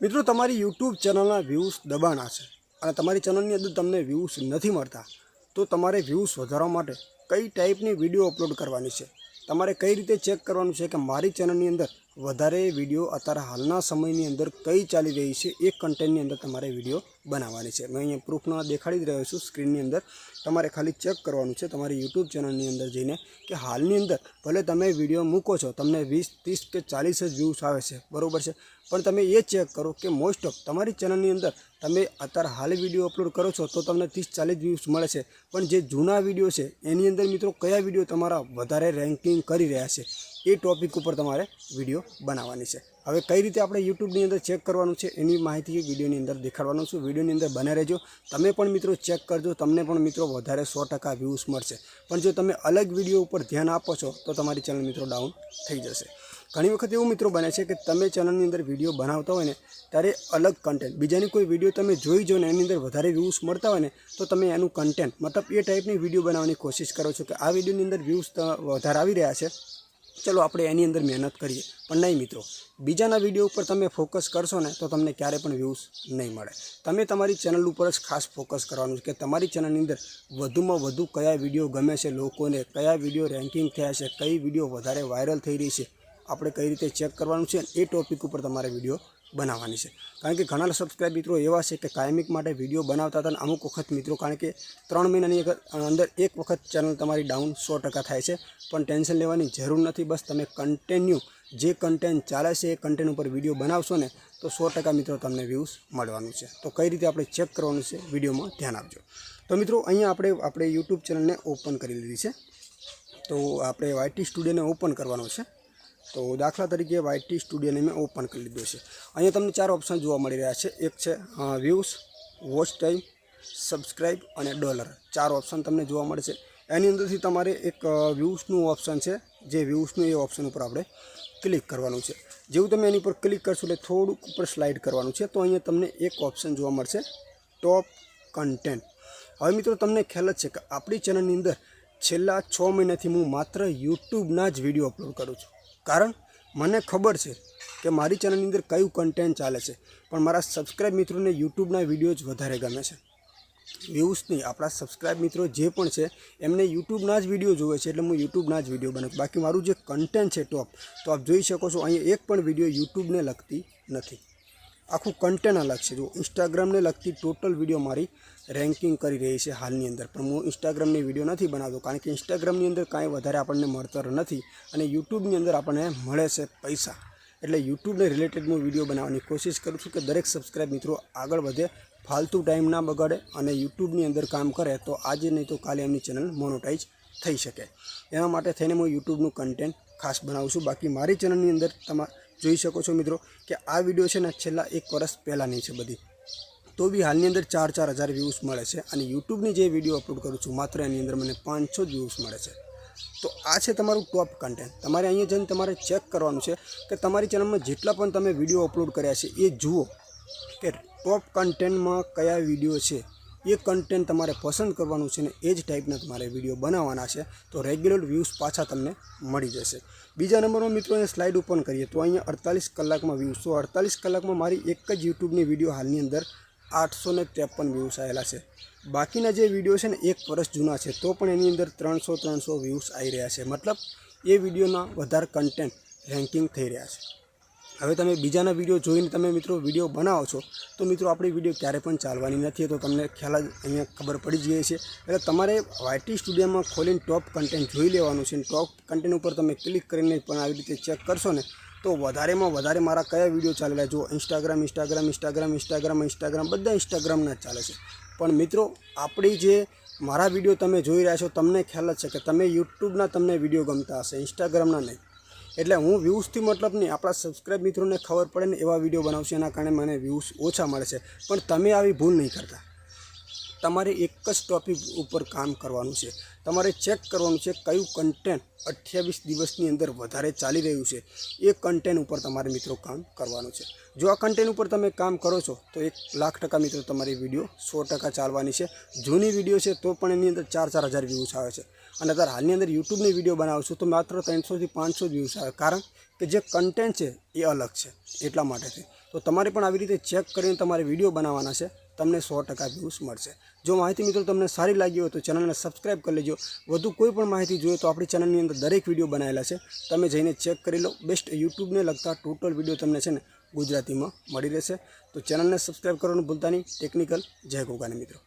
મિત્રો, તમારી યુટ્યુબ ચેનલના વ્યૂઝ દબાણા છે અને તમારી ચેનલની અંદર તમને વ્યૂઝ નથી મળતા, તો તમારે વ્યૂઝ વધારવા માટે કઈ ટાઈપની વીડિયો અપલોડ કરવાની છે? તમારે કઈ રીતે ચેક કરવાનું છે કે મારી ચેનલની અંદર વધારે વીડિયો અત્યારે હાલના સમયની અંદર કઈ ચાલી રહી છે? એ કન્ટેન્ટની અંદર તમારે વીડિયો બનાવવાની છે. મેં અહીંયા પ્રૂફમાં દેખાડી જ રહ્યો છું સ્ક્રીનની અંદર. તમારે ખાલી ચેક કરવાનું છે તમારી યુટ્યુબ ચેનલની અંદર જઈને કે હાલની અંદર ભલે તમે વીડિયો મૂકો છો, તમને વીસ, ત્રીસ કે ચાલીસ જ વ્યૂઝ આવે છે. બરાબર છે? પણ તમે એ ચેક કરો કે મોસ્ટ ઓફ તમારી ચેનલની અંદર તમે અત્યારે હાલ વીડિયો અપલોડ કરો છો તો તમને ત્રીસ ચાલીસ વ્યૂઝ મળે છે. પણ જે જૂના વીડિયો છે, એની અંદર મિત્રો કયા વીડિયો તમારા વધારે રેન્કિંગ કરી રહ્યા છે, એ ટોપિક ઉપર તમારે વીડિયો બનાવવાની છે. હવે કઈ રીતે આપણે યુટ્યુબની અંદર ચેક કરવાનું છે, એની માહિતી વિડીયોની અંદર દેખાડવાનું છું. વિડીયોની અંદર બને રહેજો. તમે પણ મિત્રો ચેક કરજો, તમને પણ મિત્રો વધારે સો ટકા વ્યૂઝ મળશે. પણ જો તમે અલગ વીડિયો ઉપર ધ્યાન આપો છો, તો તમારી ચેનલ મિત્રો ડાઉન થઈ જશે. ઘણી વખત એવું મિત્રો બને છે કે તમે ચેનલની અંદર વીડિયો બનાવતા હોય ને, ત્યારે અલગ કન્ટેન્ટ બીજાની કોઈ વીડિયો તમે જોઈ જો ને, એની અંદર વધારે વ્યૂઝ મળતા હોય ને, તો તમે એનું કન્ટેન્ટ મતલબ એ ટાઈપની વીડિયો બનાવવાની કોશિશ કરો છો કે આ વિડીયોની અંદર વ્યૂઝ વધારે આવી રહ્યા છે. ચલો આપણે એની અંદર મહેનત કરીએ. પણ નહીં મિત્રો, બીજાના વીડિયો ઉપર તમે ફોકસ કરશો ને, તો તમને ક્યારે પણ વ્યૂઝ નહીં મળે. તમે તમારી ચેનલ ઉપર જ ખાસ ફોકસ કરવાનું છે કે તમારી ચેનલની અંદર વધુમાં વધુ કયા વીડિયો ગમે છે લોકોને, કયા વીડિયો રેન્કિંગ થયા છે, કઈ વીડિયો વધારે વાયરલ થઈ રહી છે આપણે કઈ રીતે ચેક કરવાનું છે એ ટોપિક ઉપર તમારે વીડિયો બનાવવાની છે. કારણ કે ઘણા સબસ્ક્રાઇબ મિત્રો એવા છે કે કાયમિક માટે વીડિયો બનાવતા હતા અમુક વખત મિત્રો, કારણ કે ત્રણ મહિનાની અંદર એક વખત ચેનલ તમારી ડાઉન સો થાય છે, પણ ટેન્શન લેવાની જરૂર નથી. બસ તમે કન્ટિન્યુ જે કન્ટેન્ટ ચાલે છે એ કન્ટેન્ટ ઉપર વીડિયો બનાવશો ને, તો સો મિત્રો તમને વ્યૂઝ મળવાનું છે. તો કઈ રીતે આપણે ચેક કરવાનું છે વિડીયોમાં ધ્યાન આપજો. તો મિત્રો, અહીંયા આપણે આપણે યુટ્યુબ ચેનલને ઓપન કરી લીધી છે. તો આપણે વાયટી સ્ટુડિયોને ઓપન કરવાનો છે. તો દાખલા તરીકે વાયટી સ્ટુડિયોને મેં ઓપન કરી લીધો છે. અહીંયા તમને ચાર ઓપ્શન જોવા મળી રહ્યા છે. એક છે વ્યૂઝ વોચ ટાઈમ સબસ્ક્રાઈબ અને ડોલર ચાર ઓપ્શન તમને જોવા મળે છે એની અંદરથી તમારે એક વ્યૂઝનું ઓપ્શન છે, જે વ્યૂઝનું એ ઓપ્શન ઉપર આપણે ક્લિક કરવાનું છે. જેવું તમે એની પર ક્લિક કરશો એટલે થોડુંક ઉપર સ્લાઇડ કરવાનું છે, તો અહીંયા તમને એક ઓપ્શન જોવા મળશે ટોપ કન્ટેન્ટ હવે મિત્રો તમને ખ્યાલ જ છે કે આપણી ચેનલની અંદર છેલ્લા છ મહિનાથી હું માત્ર યુટ્યુબના જ વીડિયો અપલોડ કરું છું. કારણ મને ખબર છે કે મારી ચેનલની અંદર કયું કન્ટેન્ટ ચાલે છે. પણ મારા સબસ્ક્રાઈબ મિત્રોને યુટ્યુબના વીડિયો જ વધારે ગમે છે. વ્યૂઝ નહીં, આપણા સબસ્ક્રાઇબ મિત્રો જે પણ છે, એમને યુટ્યુબના જ વીડિયો જોવે છે એટલે હું યુટ્યુબના જ વીડિયો બનાવું બાકી મારું જે કન્ટેન્ટ છે ટોપ તો આપ જોઈ શકો છો, અહીંયા એક પણ વીડિયો યુટ્યુબને લગતી નથી. આખું કન્ટેન્ટ અલગ છે. જો ઇન્સ્ટાગ્રામને લગતી ટોટલ વીડિયો મારી રેન્કિંગ કરી રહી છે હાલની અંદર. પણ હું ઇન્સ્ટાગ્રામની વીડિયો નથી બનાવતો, કારણ કે ઇન્સ્ટાગ્રામની અંદર કાંઈ વધારે આપણને મળતર નથી અને યુટ્યુબની અંદર આપણને મળે છે પૈસા. એટલે યુટ્યુબને રિલેટેડ હું વીડિયો બનાવવાની કોશિશ કરું છું કે દરેક સબસ્ક્રાઈબ મિત્રો આગળ વધે, ફાલતુ ટાઈમ ના બગાડે અને યુટ્યુબની અંદર કામ કરે તો આજે નહીં તો કાલે એમની ચેનલ મોનોટાઈઝ થઈ શકે. એના માટે થઈને હું યુટ્યુબનું કન્ટેન્ટ ખાસ બનાવું છું. બાકી મારી ચેનલની અંદર તમે જોઈ શકો છો મિત્રો કે આ વીડિયો છે ને છેલ્લા એક વર્ષ પહેલાંની છે બધી. તો બી હાલની અંદર ચાર ચાર હજાર વ્યૂઝ મળે છે અને યુટ્યુબની જે વીડિયો અપલોડ કરું છું, માત્ર એની અંદર મને પાંચસો જ વ્યૂઝ મળે છે. તો આ છે તમારું ટોપ કન્ટેન્ટ તમારે અહીંયા જઈને તમારે ચેક કરવાનું છે કે તમારી ચેનલમાં જેટલા પણ તમે વીડિયો અપલોડ કર્યા છે, એ જુઓ કે ટોપ કન્ટેન્ટમાં કયા વીડિયો છે. એ કન્ટેન્ટ તમારે પસંદ કરવાનું છે ને એ જ ટાઈપના તમારે વીડિયો બનાવવાના છે, તો રેગ્યુલર વ્યૂઝ પાછા તમને મળી જશે. બીજા નંબરમાં મિત્રો અહીંયા સ્લાઇડ ઓપન કરીએ, તો અહીંયા અડતાલીસ કલાકમાં વ્યૂઝ તો અડતાલીસ કલાકમાં મારી એક જ યુટ્યુબની વીડિયો હાલની અંદર આઠસો ને ત્રેપન વ્યૂઝ આવેલા છે. બાકીના જે વીડિયો છે ને એક વર્ષ જૂના છે, તો પણ એની અંદર ત્રણસો ત્રણસો વ્યૂઝ આવી રહ્યા છે. મતલબ એ વિડીયોના વધારે કન્ટેન્ટ રેન્કિંગ થઈ રહ્યા છે. હવે તમે બીજાના વીડિયો જોઈને તમે મિત્રો વીડિયો બનાવો છો, તો મિત્રો આપણી વીડિયો ક્યારે પણ ચાલવાની નથી. તો તમને ખ્યાલ અહીંયા ખબર પડી જ ગઈ છે એટલે તમારે વાયટી સ્ટુડિયોમાં ખોલીને ટોપ કન્ટેન્ટ જોઈ લેવાનું છે. ટોપ કન્ટેન્ટ ઉપર તમે ક્લિક કરીને પણ આવી રીતે ચેક કરશો ને, તો વધારેમાં વધારે મારા કયા વીડિયો ચાલેલા જો Instagram Instagram Instagram Instagram Instagram બધા ઇન્સ્ટાગ્રામના ચાલે છે. પણ મિત્રો, આપણી જે મારા વીડિયો તમે જોઈ રહ્યા છો, તમને ખ્યાલ જ છે કે તમે યુટ્યુબના તમને વીડિયો ગમતા હશે ઇન્સ્ટાગ્રામના નહીં. એટલે હું વ્યૂઝથી મતલબ નહીં, આપણા સબસ્ક્રાઈબ મિત્રોને ખબર પડે ને એવા વીડિયો બનાવશે, એના કારણે મને વ્યૂઝ ઓછા મળે છે. પણ તમે આવી ભૂલ નહીં કરતા. તમારે એક જ ટોપિક ઉપર કામ કરવાનું છે. તમારે ચેક કરવાનું છે કયું કન્ટેન્ટ અઠ્યાવીસ દિવસની અંદર વધારે ચાલી રહ્યું છે. એ કન્ટેન્ટ ઉપર તમારે મિત્રો કામ કરવાનું છે. જો આ કન્ટેન્ટ ઉપર તમે કામ કરો છો, તો એક લાખ ટકા મિત્રો તમારી વીડિયો સો ટકા ચાલવાની છે. જૂની વીડિયો છે તો પણ એની અંદર ચાર ચાર હજાર વ્યૂઝ આવે છે. અને અત્યારે હાલની અંદર યુટ્યુબની વીડિયો બનાવું છું તો માત્ર ત્રણસોથી પાંચસો વ્યૂઝ આવે. કારણ કે જે કન્ટેન્ટ છે એ અલગ છે એટલા માટે છે. તો તમારે પણ આવી રીતે ચેક કરીને તમારે વીડિયો બનાવવાના છે. તમને સો ટકા વ્યૂઝ મળશે. જો માહિતી મિત્રો તમને સારી લાગી હોય તો ચેનલને સબસ્ક્રાઈબ કરી લેજો. વધુ કોઈ પણ માહિતી જોઈએ તો આપણી ચેનલની અંદર દરેક વીડિયો બનાવેલા છે. તમે જઈને ચેક કરી લો. બેસ્ટ યુટ્યુબને લગતા ટોટલ વીડિયો તમને છે ને ગુજરાતીમાં મળી રહેશે. તો ચેનલને સબસ્ક્રાઈબ કરવાનું ભૂલતા નહીં. ટેકનિકલ જય ગોગાને મિત્રો.